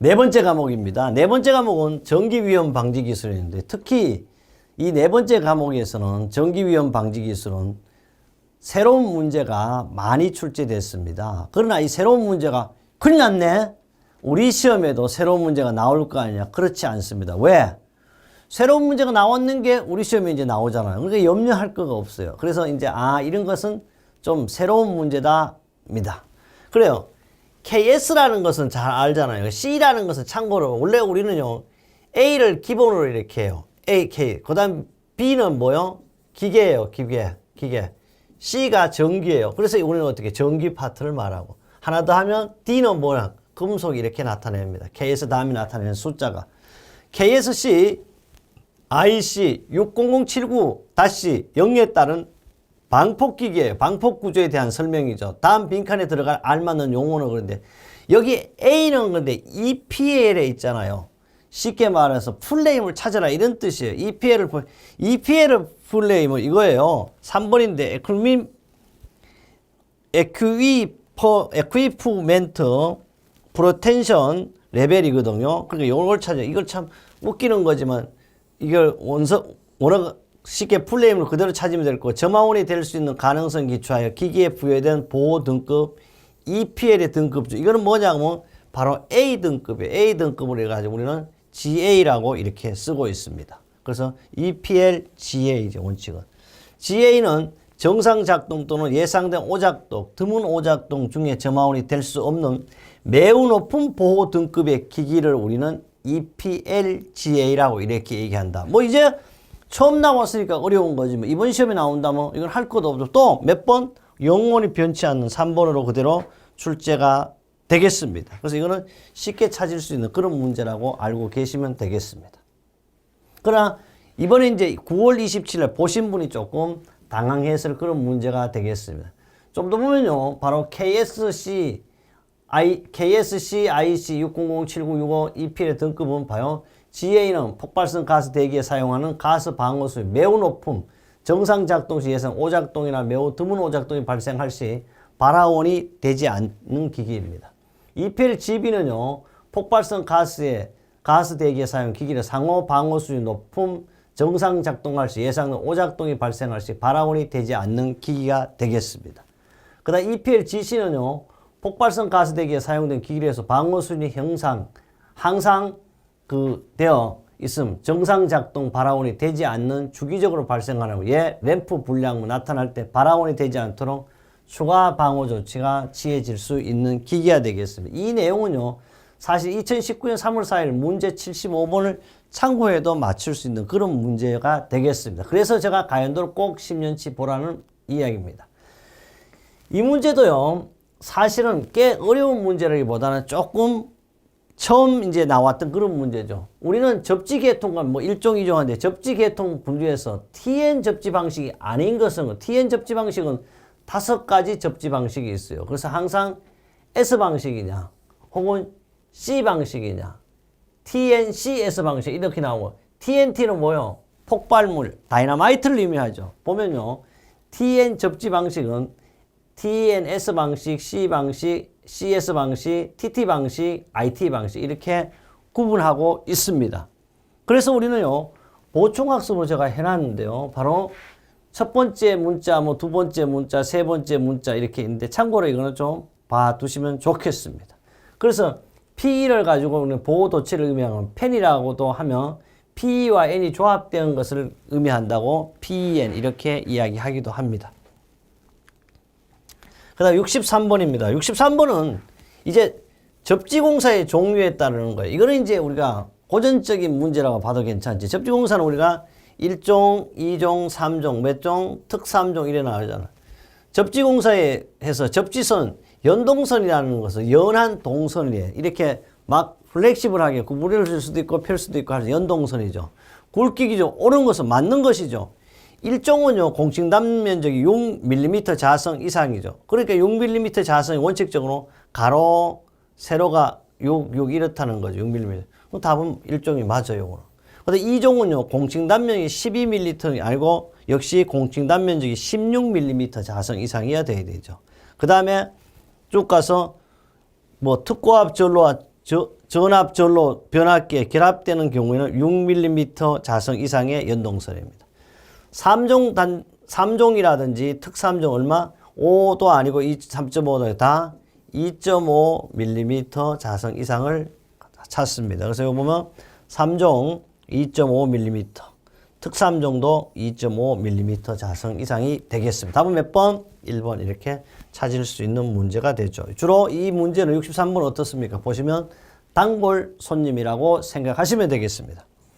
네 번째 과목입니다. 네 번째 과목은 전기위험 방지 기술인데 특히 이 네 번째 과목에서는 전기위험 방지 기술은 새로운 문제가 많이 출제됐습니다. 그러나 이 새로운 문제가 큰일 났네. 우리 시험에도 새로운 문제가 나올 거 아니냐? 그렇지 않습니다. 왜? 새로운 문제가 나왔는 게 우리 시험에 이제 나오잖아요. 그러니까 염려할 거가 없어요. 그래서 이제 아 이런 것은 좀 새로운 문제다입니다. 그래요. KS라는 것은 잘 알잖아요. C라는 것은 참고로 원래 우리는요 A를 기본으로 이렇게 해요. A, K. 그다음 B는 뭐요? 기계예요. 기계, 기계. C가 전기예요. 그래서 우리는 어떻게 전기 파트를 말하고 하나 더 하면 D는 뭐야? 금속 이렇게 나타냅니다. KS 다음에 나타내는 숫자가 KSC IC 60079-0에 따른 방폭기계, 방폭구조에 대한 설명이죠. 다음 빈칸에 들어갈 알맞는 용어는 그런데 여기 A는 근데 EPL에 있잖아요. 쉽게 말해서 풀네임을 찾아라 이런 뜻이에요. EPL을 풀- EPL을 풀네임은 이거예요. 3번인데 에크민 에퀴퍼 에퀴프멘트 프로텐션 레벨이거든요. 그러니까 이걸 찾아. 이걸 참 웃기는 거지만 이걸 원서 원어 쉽게 풀네임을 그대로 찾으면 될 거고 점화원이 될 수 있는 가능성 기초하여 기기에 부여된 보호 등급 EPL의 등급주. 이거는 뭐냐면 바로 A 등급이에요. A 등급으로 해가지고 우리는 GA라고 이렇게 쓰고 있습니다. 그래서 EPL, GA죠 원칙은. GA는 정상 작동 또는 예상된 오작동, 드문 오작동 중에 점화원이 될 수 없는 매우 높은 보호 등급의 기기를 우리는 EPLGA라고 이렇게 얘기한다. 뭐 이제 처음 나왔으니까 어려운 거지만 이번 시험에 나온다면 이건 할 것도 없고 또몇 번 영원히 변치 않는 3번으로 그대로 출제가 되겠습니다. 그래서 이거는 쉽게 찾을 수 있는 그런 문제라고 알고 계시면 되겠습니다. 그러나 이번에 이제 9월 27일 보신 분이 조금 당황했을 그런 문제가 되겠습니다. 좀 더 보면요. 바로 KSC, I, KSC, IC 6007965 EPL의 등급은 봐요. GA는 폭발성 가스 대기에 사용하는 가스 방어수위 매우 높음, 정상 작동 시 예상 오작동이나 매우 드문 오작동이 발생할 시 발화원이 되지 않는 기기입니다. EPL GB는요, 폭발성 가스에 가스 대기에 사용 기기를 상호 방어 수준 높음 정상 작동할 시 예상된 오작동이 발생할 시 발화원이 되지 않는 기기가 되겠습니다. 그다음 EPL GC는요, 폭발성 가스 대기에 사용된 기기에서 방어 수준이 형상 항상 그 되어 있음 정상 작동 발화원이 되지 않는 주기적으로 발생하는 예 램프 불량 나타날 때 발화원이 되지 않도록 추가 방어 조치가 취해질 수 있는 기기가 되겠습니다. 이 내용은요. 사실 2019년 3월 4일 문제 75번을 참고해도 맞출 수 있는 그런 문제가 되겠습니다. 그래서 제가 가연도를 꼭 10년치 보라는 이야기입니다. 이 문제도요. 사실은 꽤 어려운 문제라기보다는 조금 처음 이제 나왔던 그런 문제죠. 우리는 접지 계통과 뭐 일종 이종한데 접지 계통 분류에서 TN 접지 방식이 아닌 것은 TN 접지 방식은 다섯 가지 접지 방식이 있어요. 그래서 항상 S 방식이냐 혹은 C 방식이냐 TNCS 방식 이렇게 나오고 TNT는 뭐요? 폭발물, 다이나마이트를 의미하죠. 보면요. TN 접지 방식은 TNS 방식, C 방식, CS 방식, TT 방식, IT 방식 이렇게 구분하고 있습니다. 그래서 우리는요. 보충학습으로 제가 해놨는데요. 바로 첫 번째 문자, 뭐 두 번째 문자, 세 번째 문자 이렇게 있는데 참고로 이거는 좀 봐두시면 좋겠습니다. 그래서 P를 가지고 우리는 보호 도치를 의미하는 펜이라고도 하면 P와 N이 조합되는 것을 의미한다고 PN 이렇게 이야기하기도 합니다. 그 다음 63번입니다. 63번은 이제 접지공사의 종류에 따르는 거예요. 이거는 이제 우리가 고전적인 문제라고 봐도 괜찮지. 접지공사는 우리가 1종, 2종, 3종, 몇 종, 특3종 이래 나오잖아. 접지공사에 해서 접지선, 연동선이라는 것은 연한 동선이에요. 이렇게 막 플렉시블하게 구부릴 수도 있고 펼 수도 있고 하는 연동선이죠. 굵기기죠. 옳은 것은 맞는 것이죠. 일종은요, 공칭 단면적이 6mm 자성 이상이죠. 그러니까 6mm 자성이 원칙적으로 가로, 세로가 6, 6 이렇다는 거죠. 6mm. 그럼 답은 일종이 맞아요. 근데 이종은요, 공칭 단면이 12mm 아니고 역시 공칭 단면적이 16mm 자성 이상이어야 돼야 되죠. 그 다음에 쭉 가서 뭐 특고압 전로와 저, 전압 전로 변압기에 결합되는 경우에는 6mm 자성 이상의 연동설입니다. 3종 단 3종이라든지 특3종 얼마? 5도 아니고 3.5도 다 2.5mm 자성 이상을 찾습니다. 그래서 여기 보면 3종 2.5mm, 특3종도 2.5mm 자성 이상이 되겠습니다. 답은 몇 번? 1번 이렇게 찾을 수 있는 문제가 되죠. 주로 이 문제는 63번 어떻습니까? 보시면 단골 손님이라고 생각하시면 되겠습니다.